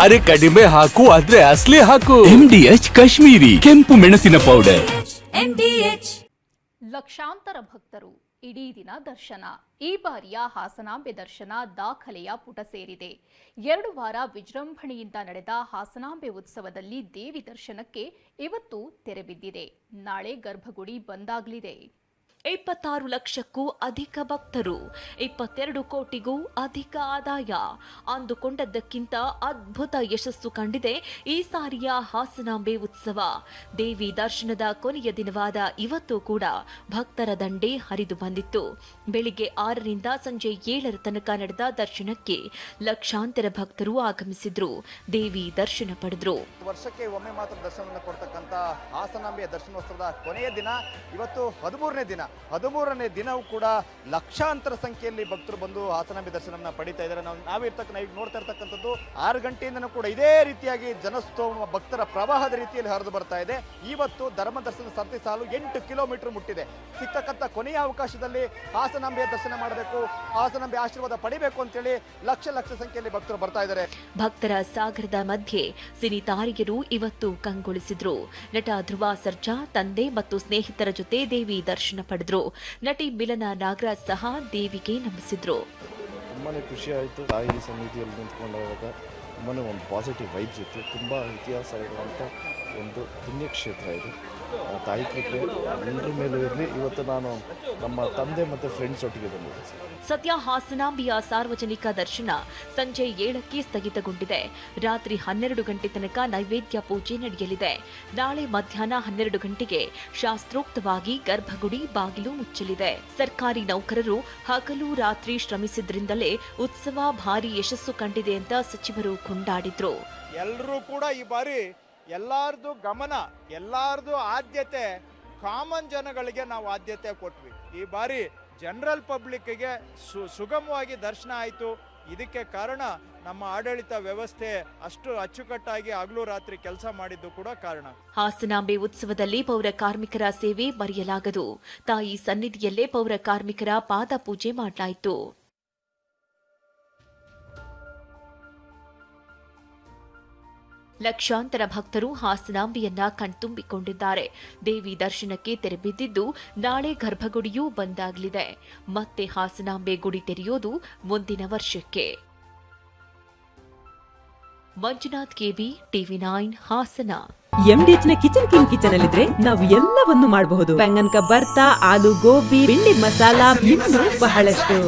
ಅರೆ ಕಡಿಮೆ ಹಾಕು ಆದ್ರೆ ಅಸ್ಲಿ ಹಾಕು. ಎಂಡಿಎಚ್ ಕಾಶ್ಮೀರಿ ಕೆಂಪು ಮೆಣಸಿನ ಪೌಡರ್ MDH ಲಕ್ಷಾಂತರ ಭಕ್ತರು ಇಡೀ ದಿನ ದರ್ಶನ. ಈ ಬಾರಿಯ ಹಾಸನಾಂಬೆ ದರ್ಶನ ದಾಖಲೆಯ ಪುಟ ಸೇರಿದೆ. ಎರಡು ವಾರ ವಿಜೃಂಭಣೆಯಿಂದ ನಡೆದ ಹಾಸನಾಂಬೆ ಉತ್ಸವದಲ್ಲಿ ದೇವಿ ದರ್ಶನಕ್ಕೆ ಇವತ್ತು ತೆರೆಬಿದ್ದಿದೆ ನಾಳೆ ಗರ್ಭಗುಡಿ ಬಂದಾಗಲಿದೆ. ಇಪ್ಪತ್ತಾರು ಲಕ್ಷಕ್ಕೂ ಅಧಿಕ ಭಕ್ತರು, ಇಪ್ಪತ್ತೆರಡು ಕೋಟಿಗೂ ಅಧಿಕ ಆದಾಯ. ಅಂದುಕೊಂಡದ್ದಕ್ಕಿಂತ ಅದ್ಭುತ ಯಶಸ್ಸು ಕಂಡಿದೆ ಈ ಸಾರಿಯ ಹಾಸನಾಂಬೆ ಉತ್ಸವ. ದೇವಿ ದರ್ಶನದ ಕೊನೆಯ ದಿನವಾದ ಇವತ್ತು ಕೂಡ ಭಕ್ತರ ದಂಡೆ ಹರಿದು ಬಂದಿತ್ತು. ಬೆಳಿಗ್ಗೆ ಆರರಿಂದ ಸಂಜೆ ಏಳರ ತನಕ ನಡೆದ ದರ್ಶನಕ್ಕೆ ಲಕ್ಷಾಂತರ ಭಕ್ತರು ಆಗಮಿಸಿದ್ರು. ದೇವಿ ದರ್ಶನ ಪಡೆದ್ರು. ವರ್ಷಕ್ಕೆ ಒಮ್ಮೆ ಮಾತ್ರ ದರ್ಶನವನ್ನು ಕೊಡ್ತಕ್ಕಂಥ ಹಾಸನಾಂಬೆಯ ದರ್ಶನೋತ್ಸವದ ಕೊನೆಯ ದಿನ, ಇವತ್ತು ಹದಿಮೂರನೇ ದಿನ. ಹದಿಮೂರನೇ ದಿನವೂ ಕೂಡ ಲಕ್ಷಾಂತರ ಸಂಖ್ಯೆಯಲ್ಲಿ ಭಕ್ತರು ಬಂದು ಹಾಸನಾಂಬೆ ದರ್ಶನವನ್ನು ಪಡಿತಾ ಇದ್ದಾರೆ. ನಾವು ನಾವಿರ್ತಕ್ಕ ನಾವು ಈಗ ನೋಡ್ತಾ ಇರ್ತಕ್ಕಂಥದ್ದು ಆರು ಗಂಟೆಯಿಂದನೂ ಕೂಡ ಇದೇ ರೀತಿಯಾಗಿ ಜನಸ್ತೋಮ ಭಕ್ತರ ಪ್ರವಾಹದ ರೀತಿಯಲ್ಲಿ ಹರಿದು ಬರ್ತಾ ಇದೆ. ಇವತ್ತು ಧರ್ಮದರ್ಶನ ಸರತಿ ಸಾಲು ಎಂಟು ಕಿಲೋಮೀಟರ್ ಮುಟ್ಟಿದೆ. ಸಿಗ್ತಕ್ಕಂಥ ಕೊನೆಯ ಅವಕಾಶದಲ್ಲಿ ಹಾಸನಾಂಬೆಯ ದರ್ಶನ ಮಾಡಬೇಕು, ಹಾಸನಾಂಬೆ ಆಶೀರ್ವಾದ ಪಡಿಬೇಕು ಅಂತೇಳಿ ಲಕ್ಷ ಲಕ್ಷ ಸಂಖ್ಯೆಯಲ್ಲಿ ಭಕ್ತರು ಬರ್ತಾ ಇದ್ದಾರೆ. ಭಕ್ತರ ಸಾಗರದ ಮಧ್ಯೆ ಸಿನಿ ತಾರಿಯರು ಇವತ್ತು ಕಂಗೊಳಿಸಿದ್ರು. ನಟ ಧ್ರುವ ಸರ್ಜಾ, ತಂದೆ ಮತ್ತು ಸ್ನೇಹಿತರ ಜೊತೆ ದೇವಿ ದರ್ಶನ ಪಡೆದ್ರು ನಟಿ ಮಿಲನ ನಾಗರಾಜ್ ಸಹ ದೇವಿಗೆ ನಮಿಸಿದ್ರು. ತುಂಬಾ ಖುಷಿ ಆಯಿತು. ತಾಯಿ ಸನ್ನಿಧಿಯಲ್ಲಿ ನಿಂತ್ಕೊಂಡಾಗ ತುಂಬಾ ಒಂದು ಪಾಸಿಟಿವ್ ವೈಬ್ಸ್ ಇತ್ತು. ತುಂಬ ಇತಿಹಾಸ ಇರುವಂಥ ಒಂದು ಪುಣ್ಯಕ್ಷೇತ್ರ ಇದು. ತಾಯಿ ಕೃಪೆ ಎಲ್ಲರ ಮೇಲೂ ಇರಲಿ. ಇವತ್ತು ನಾನು ನಮ್ಮ ತಂದೆ ಮತ್ತು ಫ್ರೆಂಡ್ಸ್ ಒಟ್ಟಿಗೆ ಬಂದಿದ್ದೆ ಸದ್ಯ ಹಾಸನಾಂಬಿಯ ಸಾರ್ವಜನಿಕ ದರ್ಶನ ಸಂಜೆ ಏಳಕ್ಕೆ ಸ್ಥಗಿತಗೊಂಡಿದೆ. ರಾತ್ರಿ ಹನ್ನೆರಡು ಗಂಟೆ ತನಕ ನೈವೇದ್ಯ ಪೂಜೆ ನಡೆಯಲಿದೆ. ನಾಳೆ ಮಧ್ಯಾಹ್ನ ಹನ್ನೆರಡು ಗಂಟೆಗೆ ಶಾಸ್ತ್ರೋಕ್ತವಾಗಿ ಗರ್ಭಗುಡಿ ಬಾಗಿಲು ಮುಚ್ಚಲಿದೆ. ಸರ್ಕಾರಿ ನೌಕರರು ಹಗಲು ರಾತ್ರಿ ಶ್ರಮಿಸಿದ್ರಿಂದಲೇ ಉತ್ಸವ ಭಾರಿ ಯಶಸ್ಸು ಕಂಡಿದೆ ಅಂತ ಸಚಿವರು ಕೊಂಡಾಡಿದ್ರು. ಎಲ್ಲರೂ ಕೂಡ ಈ ಬಾರಿ ಎಲ್ಲಾರ್ದು ಗಮನ, ಎಲ್ಲಾರ್ದು ಆದ್ಯತೆ ಕಾಮನ್ ಜನಗಳಿಗೆ ನಾವು ಆದ್ಯತೆ ಕೊಟ್ವಿ. ಈ ಬಾರಿ ಜನರಲ್ ಪಬ್ಲಿಕ್ಗೆ ಸು, ಸುಗಮವಾಗಿ ದರ್ಶನ ಆಯಿತು. ಇದಕ್ಕೆ ಕಾರಣ ನಮ್ಮ ಆಡಳಿತ ವ್ಯವಸ್ಥೆ ಅಷ್ಟು ಅಚ್ಚುಕಟ್ಟಾಗಿ ಹಗಲು ರಾತ್ರಿ ಕೆಲಸ ಮಾಡಿದ್ದು ಕೂಡ ಕಾರಣ. ಹಾಸನಾಂಬೆ ಉತ್ಸವದಲ್ಲಿ ಪೌರ ಕಾರ್ಮಿಕರ ಸೇವೆ ಮರೆಯಲಾಗದು ತಾಯಿ ಸನ್ನಿಧಿಯಲ್ಲೇ ಪೌರ ಕಾರ್ಮಿಕರ ಪಾದ ಪೂಜೆ ಮಾಡಲಾಯಿತು. ಲಕ್ಷಾಂತರ ಭಕ್ತರು ಹಾಸನಾಂಬಿಯನ್ನ ಕಣ್ತುಂಬಿಕೊಂಡಿದ್ದಾರೆ. ದೇವಿ ದರ್ಶನಕ್ಕೆ ತೆರೆಬಿದ್ದಿದ್ದು ನಾಳೆ ಗರ್ಭಗುಡಿಯೂ ಬಂದಾಗಲಿದೆ. ಮತ್ತೆ ಹಾಸನಾಂಬೆ ಗುಡಿ ತೆರೆಯೋದು ಮುಂದಿನ ವರ್ಷಕ್ಕೆ. Manjunath K B TV nine Hassan. ಎಂಡಿಎಚ್ನ kitchen king kitchen ಅಲ್ಲಿದ್ರೆ ನಾವು ಎಲ್ಲವನ್ನು ಮಾಡಬಹುದು. ಬೆಂಗನ್ಕ ಬರ್ತಾ ಆಲೂ ಗೋಬಿ ಬೆಂಡಿ ಮಸಾಲಾ ಬಹಳಷ್ಟು.